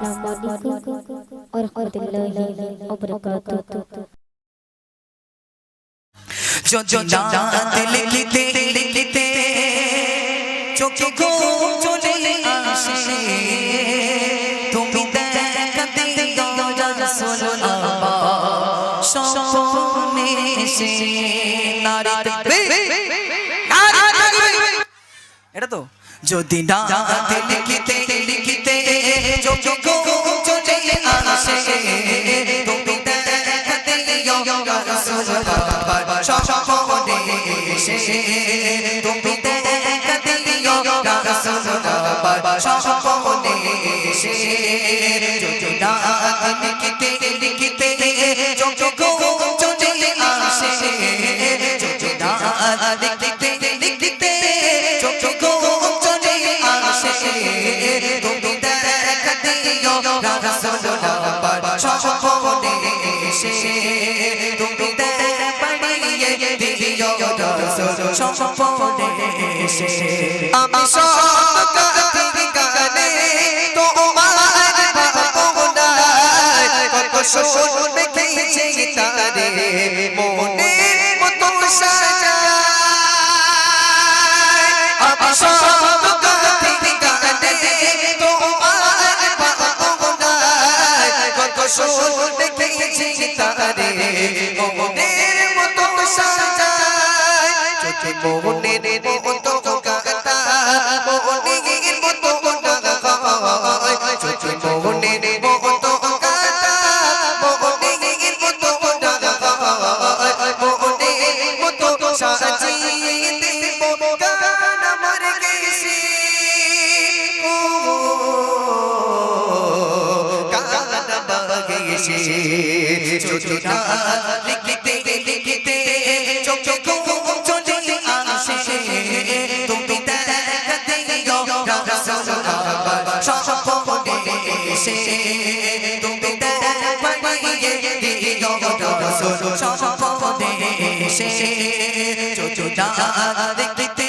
السلام عليكم ورحمة الله وبركاته جو جو جانت لکھتے لکھتے چوکے کو چلے آشے تم دیکھتے گورا رسول اللہ شونے سے نارے এটা তো যদি না লিখিতে চোখে ঘুম চলে আসে তুমি দেখাতে রাসূল এসে তুমি দেখাতে রাসূল এসে যদি লিখিতে লিখিতে চোখে ঘুম চলে আসে লিখিতে লিখিতে তুমি পাড়িয়ে দিও রাসূল আমি সব গানে তোমার কত সুর দেখেছি তারে মনে ভাবনায় কত সুর দেখেছি তারে। মনে মতো সাজায়, চোখে মোহনের মতো গাতা মোহনের মতো গায় চোখে মোহনের মতো গাতা মোহনের মতো গায় মোহনের মতো সাজিয়ে গেছি। বাগেছি ছোটটা লিখিতে লিখিতে চোখ চোখ চলে আসে। তুমি দেখাতে রাসূল এসে। তুমি দেখাইয়ে দিও এসে। লিখিতে লিখিতে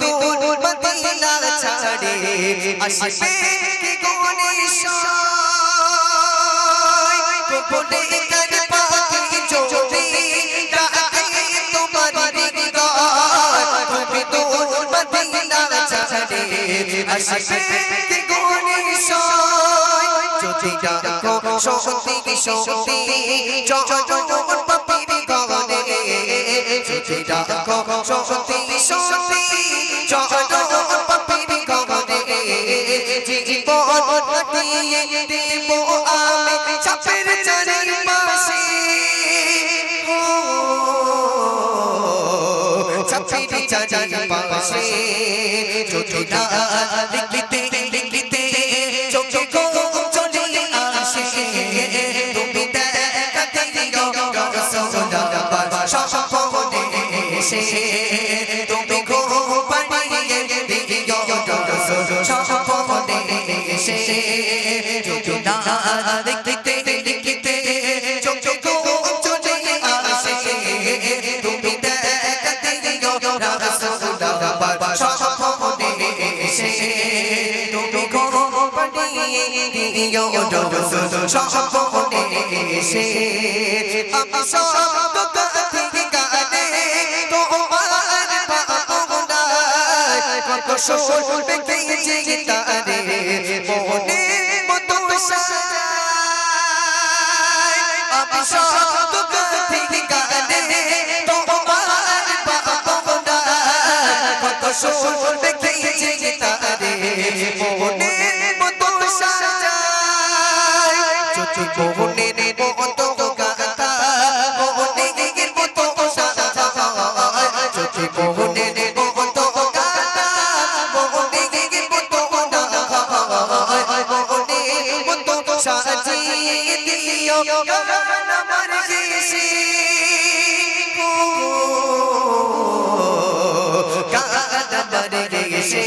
দূর মদিনা ছাড়ে আসবে কি গনিশয় কোকলে কার পাখি যদি ডাকে তোমার হৃদয় তুমি দূর মদিনা ছাড়ে আসবে কি গনিশয় ডাকো সত্যি সত্যি? চরণ পাপির গগনে। যদি সত্যি সত্যি? চরণ পাপির গগনে। জীবন দিয়ে দেব আমি চাপের চারিপাশে। চাপের চারিপাশে। যদি না লিখিতে লিখিতে স্বপ্নে এসে তুমি ঘুম পাড়িয়ে দিও স্বপ্নে এসে যদি না দেখাতে পাড়িয়ে দিও স্বপ্নে এসে আমি সব কত সুর দেখেছি তারে মনে মতো আমি সব কাছে গানে তোমার ভাবনায় কত সুর তারে মনে মতো সাজায়। চোখে মোহনের মতো গাতা সাজিয়ে দিও গগন মর্জিসি গগন মর্জিসি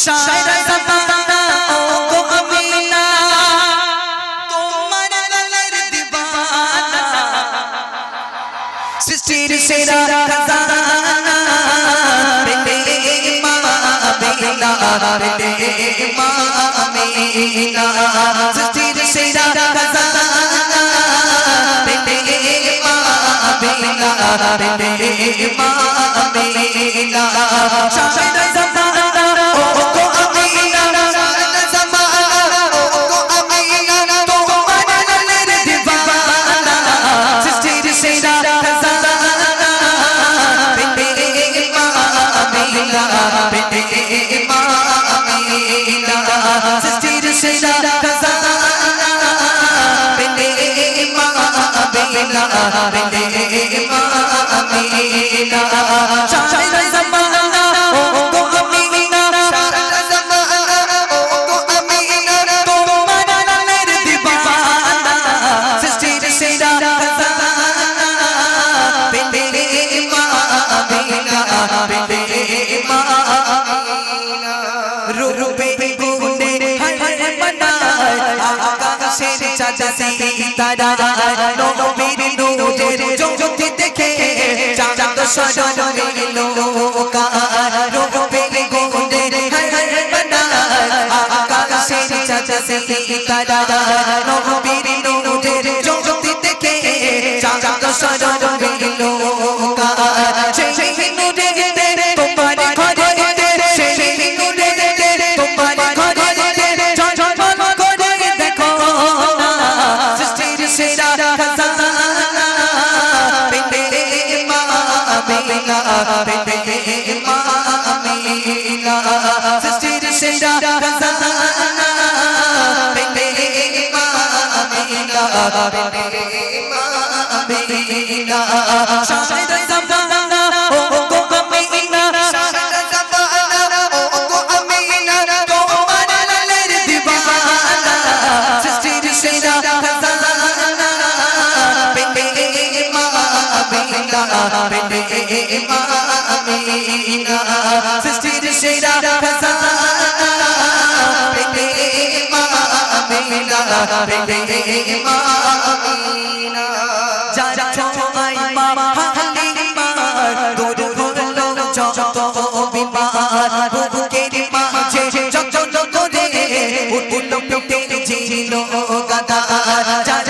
সারা জামানা ও গো আমিনা তোমার লালের দিবানা সৃষ্টির সেরা খাজানা পেলে মামিনা পেলে মামিনা সৃষ্টির সেরা খাজানা পেলে মামিনা পেলে মামিনা সারা সেরা খাজানা পেলে মামিনা পেলে মামিনা সারা জামানা ও চাঁদ সিতারা নবীর নূরের জ্যোতি দেখে চাঁদ সজল লোকা রূপে গুণে হায় হায় আকাশের চাঁদ সিতারা নবীর মামিনা পেলে মামিনা? সৃষ্টির সেরা খাজানা পেলে মামিনা? পেলে মামিনা? সারা জামানা ও গো আমিনা। সারা জামানা ও গো আমিনা। তোমার লালের দিবানা সৃষ্টির সেরা খাজানা। পেলে মামিনা পেলে মামিনা সৃষ্টির সেরা খাজানা পেলে মামিনা পেলে মামিনা যারা ছোঁয়াই হালিমা দূর হলো যত বিমান বুকের মাঝে যত করে উঠল পেটে ছিল গাদা যারা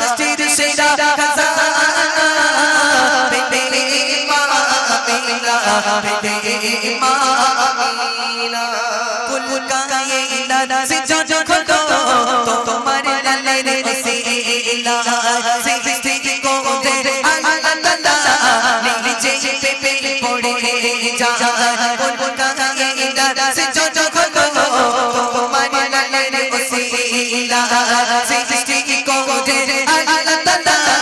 সৃষ্টির সেরা से जो जो खो तो तुम्हारे लाले रे से इला से स्थिति को दे अलंदा नीचे पे पे पड़े जा बोल बोल का ये इला से जो जो खो तो तुम्हारे लाले रे से इला से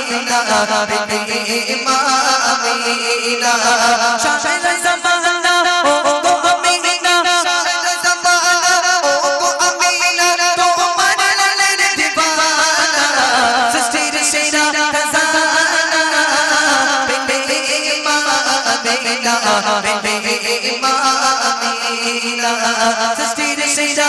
আমিনা বেবে মা আমিনা শাহেদ জামানা ও গো আমিনা শাহেদ জামানা ও গো আমিনা তোমার লালের দিবানা সৃষ্টির সেরা খাজানা। বেবে মা আমিনা বেবে মা আমিনা সৃষ্টির সেরা